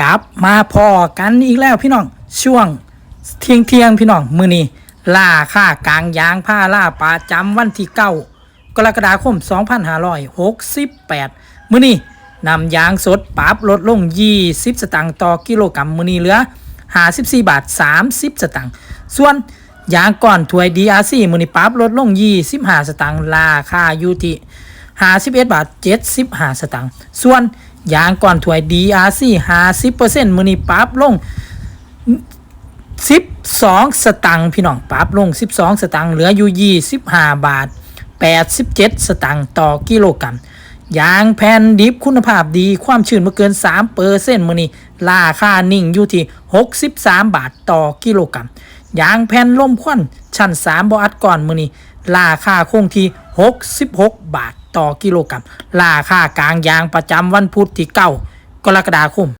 กลับมาพอกันอีกแล้วพี่น้องช่วงเที่ยงเที่ยงพี่น้องมือนี้ล่าค่ากลางยางผ้าล่าประจำวันที่เก้ากรกฎาคม 2568 มือนี้นำยางสดปรับลดลง 20 สตางค์ต่อกิโลกรัมมือนี้เหลือ 54 บาท 30 สตางค์ส่วนยางก่อนถวย DRC มือนี้ปรับลดลง 25 สตางค์ราคาอยู่ที่51 บาท 75 สตางค์ส่วน ยางก่อนถวย DRC 50%มือนี้ปรับลง12สตังค์พี่น้องปรับลง12สตังค์เหลืออยู่25บาท87สตังค์ต่อกิโลกรัมยางแผ่นดิบคุณภาพดีความชื้นมาเกิน3เปอร์เซ็นต์มือนี้ราคานิ่งอยู่ที่63บาทต่อกิโลกรัมยางแผ่นล่มควันชั้น3บอัดก่อนมือนี้ ราคาคงที่ 66 บาทต่อกิโลกรัมราคากลางยางประจำวันพุธที่ 9 กรกฎาคม